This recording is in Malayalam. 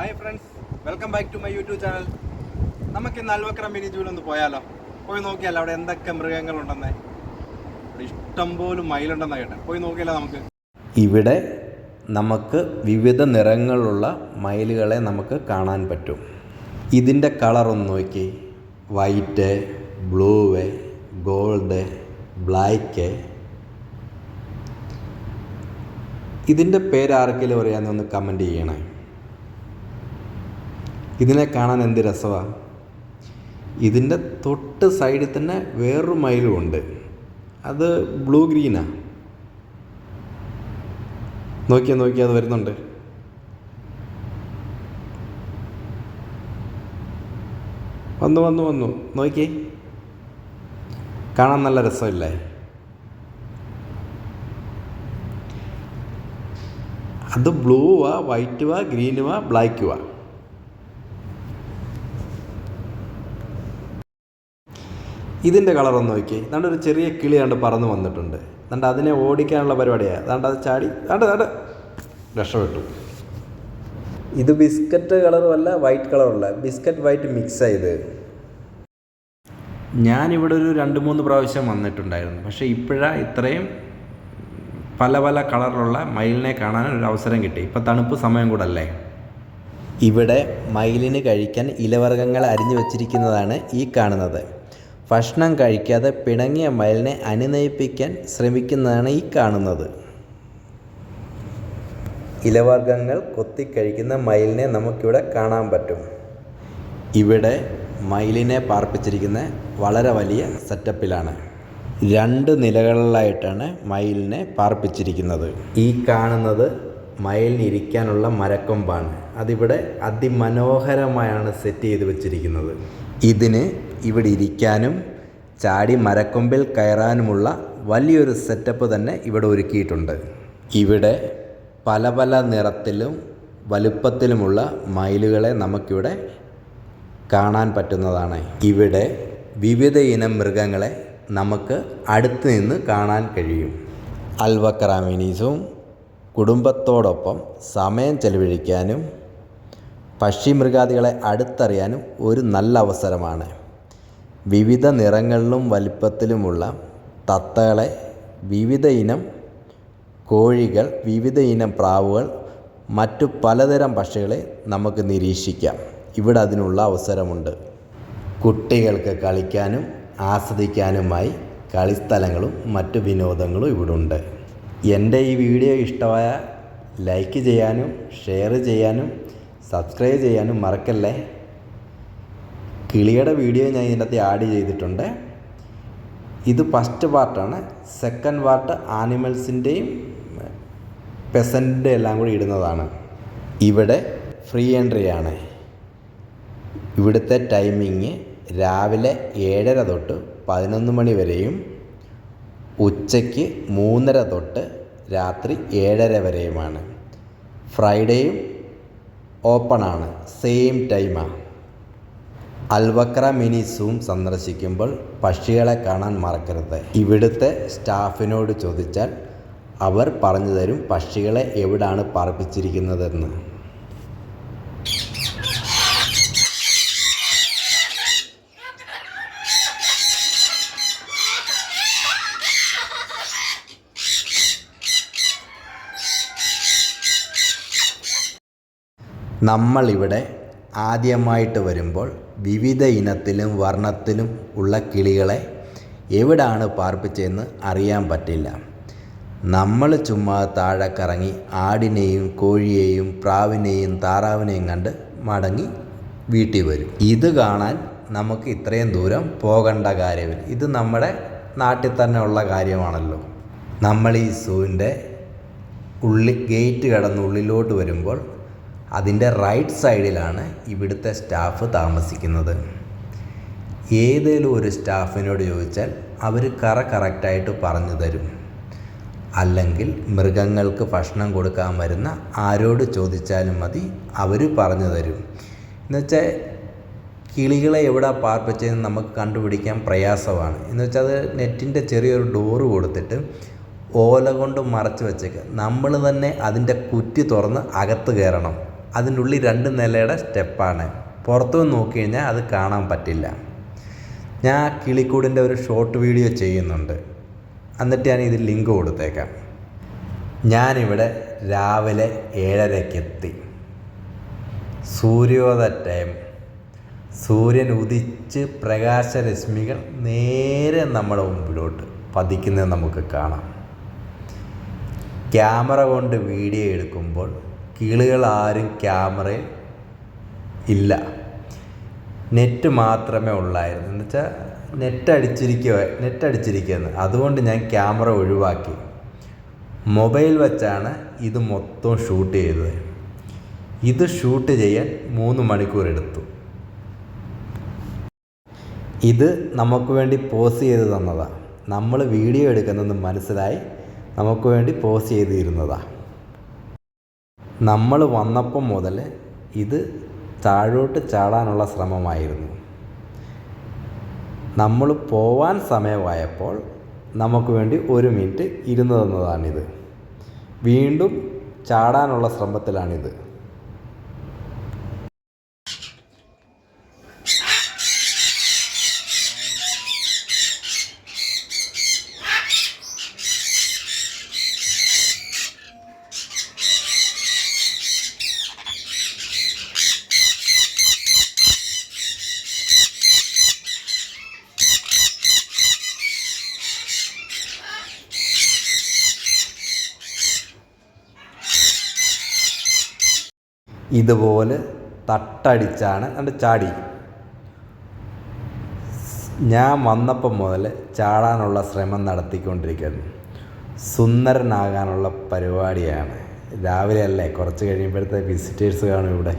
Hi friends welcome back to my YouTube channel നമുക്ക് ഇന്ന് അൽവക്ര മിനി ജൂലൊന്ന് പോയാലോ? പോയി നോക്കിയാലോ അവിടെ എന്തൊക്കെ മൃഗങ്ങളുണ്ടെന്ന്? ഇഷ്ടം പോലും മയിലുണ്ടെന്നാ കേട്ടെ. പോയി നോക്കിയാലോ നമുക്ക്. ഇവിടെ നമുക്ക് വിവിധ നിറങ്ങളുള്ള മയിലുകളെ നമുക്ക് കാണാൻ പറ്റും. ഇതിന്റെ കളർ ഒന്ന് നോക്കി. വൈറ്റ് ബ്ലൂവ് ഗോൾഡ് ബ്ലാക്ക് ഇതിന്റെ പേര് ആർക്കെങ്കിലും അറിയാമെന്ന് ഒന്ന് കമന്റ് ചെയ്യണേ. ഇതിനെ കാണാൻ എന്ത് രസമാണ് ഇതിന്റെ തൊട്ട് സൈഡിൽ തന്നെ വേറൊരു മയിലും ഉണ്ട്. അത് ബ്ലൂ ഗ്രീനാണ് നോക്കിയാൽ നോക്കിയാൽ അത് വരുന്നുണ്ട്. വന്നു വന്നു വന്നു. നോക്കിയേ. കാണാൻ നല്ല രസമില്ലേ? അത് ബ്ലൂവാ വൈറ്റുവാ ഗ്രീനുവാ ബ്ലാക്കുവാ ഇതിന്റെ കളർ ഒന്ന് നോക്കി. ദാണ്ട് ഒരു ചെറിയ കിളി കണ്ട് പറന്ന് വന്നിട്ടുണ്ട്. ദാണ്ട് അതിനെ ഓടിക്കാനുള്ള പരിപാടിയാണ് ദാണ്ട് അത് ചാടി ദാണ്ട് ദാണ്ട് രക്ഷപ്പെട്ടു. ഇത് ബിസ്ക്കറ്റ് കളറും അല്ല വൈറ്റ് കളറും അല്ല. ബിസ്ക്കറ്റ് വൈറ്റ് മിക്സ് ആയത് ഞാനിവിടെ ഒരു രണ്ട് മൂന്ന് പ്രാവശ്യം വന്നിട്ടുണ്ടായിരുന്നു. പക്ഷേ ഇപ്പോഴാണ് ഇത്രയും പല പല കളറിലുള്ള മയിലിനെ കാണാൻ ഒരു അവസരം കിട്ടി. ഇപ്പം തണുപ്പ് സമയം കൂടെ അല്ലേ? ഇവിടെ മയിലിന് കഴിക്കാൻ ഇലവർഗങ്ങൾ അരിഞ്ഞു വച്ചിരിക്കുന്നതാണ് ഈ കാണുന്നത്. ഭക്ഷണം കഴിക്കാതെ പിണങ്ങിയ മയിലിനെ അനുനയിപ്പിക്കാൻ ശ്രമിക്കുന്നതാണ് ഈ കാണുന്നത്. ഇലവർഗങ്ങൾ കൊത്തിക്കഴിക്കുന്ന മയിലിനെ നമുക്കിവിടെ കാണാൻ പറ്റും. ഇവിടെ മയിലിനെ പാർപ്പിച്ചിരിക്കുന്ന വളരെ വലിയ സെറ്റപ്പിലാണ്. രണ്ട് നിലകളിലായിട്ടാണ് മയിലിനെ പാർപ്പിച്ചിരിക്കുന്നത്. ഈ കാണുന്നത് മയിലിനിരിക്കാനുള്ള മരക്കൊമ്പാണ്. അതിവിടെ അതിമനോഹരമായാണ് സെറ്റ് ചെയ്ത് വെച്ചിരിക്കുന്നത്. ഇതിന് ഇവിടെ ഇരിക്കാനും ചാടി മരക്കൊമ്പിൽ കയറാനുമുള്ള വലിയൊരു സെറ്റപ്പ് തന്നെ ഇവിടെ ഒരുക്കിയിട്ടുണ്ട്. ഇവിടെ പല പല നിറത്തിലും വലുപ്പത്തിലുമുള്ള മയിലുകളെ നമുക്കിവിടെ കാണാൻ പറ്റുന്നതാണ്. ഇവിടെ വിവിധ ഇനം മൃഗങ്ങളെ നമുക്ക് അടുത്ത് നിന്ന് കാണാൻ കഴിയും. അൽവക്രാമിനീസും കുടുംബത്തോടൊപ്പം സമയം ചെലവഴിക്കാനും പക്ഷിമൃഗാദികളെ അടുത്തറിയാനും ഒരു നല്ല അവസരമാണ്. വിവിധ നിറങ്ങളിലും വലിപ്പത്തിലുമുള്ള തത്തകളെ വിവിധ ഇനം കോഴികൾ വിവിധ ഇനം പ്രാവുകൾ മറ്റു പലതരം പക്ഷികളെ നമുക്ക് നിരീക്ഷിക്കാം. ഇവിടെ അതിനുള്ള അവസരമുണ്ട്. കുട്ടികൾക്ക് കളിക്കാനും ആസ്വദിക്കാനുമായി കളിസ്ഥലങ്ങളും മറ്റു വിനോദങ്ങളും ഇവിടെ ഉണ്ട് എന്റെ ഈ വീഡിയോ ഇഷ്ടമായ ലൈക്ക് ചെയ്യാനും ഷെയർ ചെയ്യാനും സബ്സ്ക്രൈബ് ചെയ്യാനും മറക്കല്ലേ? കിളിയുടെ വീഡിയോ ഞാൻ ഇതിനകത്ത് ആഡ് ചെയ്തിട്ടുണ്ട്. ഇത് ഫസ്റ്റ് പാർട്ടാണ്. സെക്കൻഡ് പാർട്ട് ആനിമൽസിന്റെയും പെസന്റിന്റെ എല്ലാം കൂടി ഇടുന്നതാണ്. ഇവിടെ ഫ്രീ എൻട്രി ആണ്. ഇവിടുത്തെ ടൈമിങ് രാവിലെ ഏഴര തൊട്ട് പതിനൊന്ന് മണി വരെയും ഉച്ചയ്ക്ക് മൂന്നര തൊട്ട് രാത്രി ഏഴര വരെയുമാണ്. ഫ്രൈഡേയും ഓപ്പൺ ആണ് സെയിം ടൈമാണ് അൽവക്ര മിനി സൂം സന്ദർശിക്കുമ്പോൾ പക്ഷികളെ കാണാൻ മറക്കരുത്. ഇവിടുത്തെ സ്റ്റാഫിനോട് ചോദിച്ചാൽ അവർ പറഞ്ഞു തരും പക്ഷികളെ എവിടാണ് പാർപ്പിച്ചിരിക്കുന്നതെന്ന്. നമ്മളിവിടെ ആദ്യമായിട്ട് വരുമ്പോൾ വിവിധ ഇനത്തിലും വർണത്തിലും ഉള്ള കിളികളെ എവിടാണ് പാർപ്പിച്ചതെന്ന് അറിയാൻ പറ്റില്ല. നമ്മൾ ചുമ്മാ താഴെ കറങ്ങി ആടിനെയും കോഴിയെയും പ്രാവിനെയും താറാവിനെയും കണ്ട് മടങ്ങി വീട്ടിൽ വരും. ഇത് കാണാൻ നമുക്ക് ഇത്രയും ദൂരം പോകേണ്ട കാര്യമില്ല. ഇത് നമ്മുടെ നാട്ടിൽ തന്നെ ഉള്ള കാര്യമാണല്ലോ. നമ്മൾ ഈ സൂവിന്റെ ഉള്ളി ഗേറ്റ് കടന്ന് ഉള്ളിലോട്ട് വരുമ്പോൾ അതിന്റെ റൈറ്റ് സൈഡിലാണ് ഇവിടുത്തെ സ്റ്റാഫ് താമസിക്കുന്നത്. ഏതെങ്കിലും ഒരു സ്റ്റാഫിനോട് ചോദിച്ചാൽ അവർ കറ കറക്റ്റായിട്ട് പറഞ്ഞു തരും. അല്ലെങ്കിൽ മൃഗങ്ങൾക്ക് ഭക്ഷണം കൊടുക്കാൻ വരുന്ന ആരോട് ചോദിച്ചാലും മതി അവർ പറഞ്ഞു തരും. എന്നുവെച്ചാൽ കിളികളെ എവിടെ പാർപ്പിച്ചതെന്ന് നമുക്ക് കണ്ടുപിടിക്കാൻ പ്രയാസമാണ്. എന്നുവെച്ചാൽ അത് നെറ്റിന്റെ ചെറിയൊരു ഡോറ് കൊടുത്തിട്ട് ഓല കൊണ്ട് മറച്ച് വെച്ചേക്കുക നമ്മൾ തന്നെ അതിന്റെ കുറ്റി തുറന്ന് അകത്ത് കയറണം. അതിന്റെ ഉള്ളിൽ രണ്ട് നിലയുടെ സ്റ്റെപ്പാണ്. പുറത്തു നിന്ന് നോക്കി കഴിഞ്ഞാൽ അത് കാണാൻ പറ്റില്ല. ഞാൻ കിളിക്കൂടിന്റെ ഒരു ഷോർട്ട് വീഡിയോ ചെയ്യുന്നുണ്ട്. എന്നിട്ട് ഞാൻ ഇത് ലിങ്ക് കൊടുത്തേക്കാം. ഞാനിവിടെ രാവിലെ ഏഴരക്കെത്തി സൂര്യോദയ. ടൈം സൂര്യൻ ഉദിച്ച് പ്രകാശരശ്മികൾ നേരെ നമ്മുടെ മുമ്പിലോട്ട് പതിക്കുന്നത് നമുക്ക് കാണാം. ക്യാമറ കൊണ്ട് വീഡിയോ എടുക്കുമ്പോൾ കിളികൾ ആരും ക്യാമറയിൽ ഇല്ല. നെറ്റ് മാത്രമേ ഉള്ളായിരുന്നു. എന്ന് വെച്ചാൽ നെറ്റ് അടിച്ചിരിക്കുക നെറ്റ് അടിച്ചിരിക്കുന്നത് അതുകൊണ്ട് ഞാൻ ക്യാമറ ഒഴിവാക്കി. മൊബൈൽ വെച്ചാണ് ഇത് മൊത്തം ഷൂട്ട് ചെയ്തത്. ഇത് ഷൂട്ട് ചെയ്യാൻ മൂന്ന് മണിക്കൂർ എടുത്തു. ഇത് നമുക്ക് വേണ്ടി പോസ് ചെയ്ത് തന്നതാണ് നമ്മൾ വീഡിയോ എടുക്കുന്നതെന്ന് മനസ്സിലായി. നമുക്ക് വേണ്ടി പോസ് ചെയ്തിരുന്നതാണ് നമ്മൾ വന്നപ്പം മുതൽ ഇത് താഴോട്ട് ചാടാനുള്ള ശ്രമമായിരുന്നു. നമ്മൾ പോവാൻ സമയമായപ്പോൾ നമുക്ക് വേണ്ടി ഒരു മിനിറ്റ് ഇരുന്ന് തന്നതാണിത് വീണ്ടും ചാടാനുള്ള ശ്രമത്തിലാണിത്. ഇതുപോലെ തട്ടടിച്ചാണ് എന്റെ ചാടി. ഞാൻ വന്നപ്പം മുതൽ ചാടാനുള്ള ശ്രമം നടത്തിക്കൊണ്ടിരിക്കുന്നു. സുന്ദരനാകാനുള്ള പരിപാടിയാണ്. രാവിലെ അല്ലേ? കുറച്ച് കഴിയുമ്പോഴത്തെ വിസിറ്റേഴ്സ് കാണും ഇവിടെ.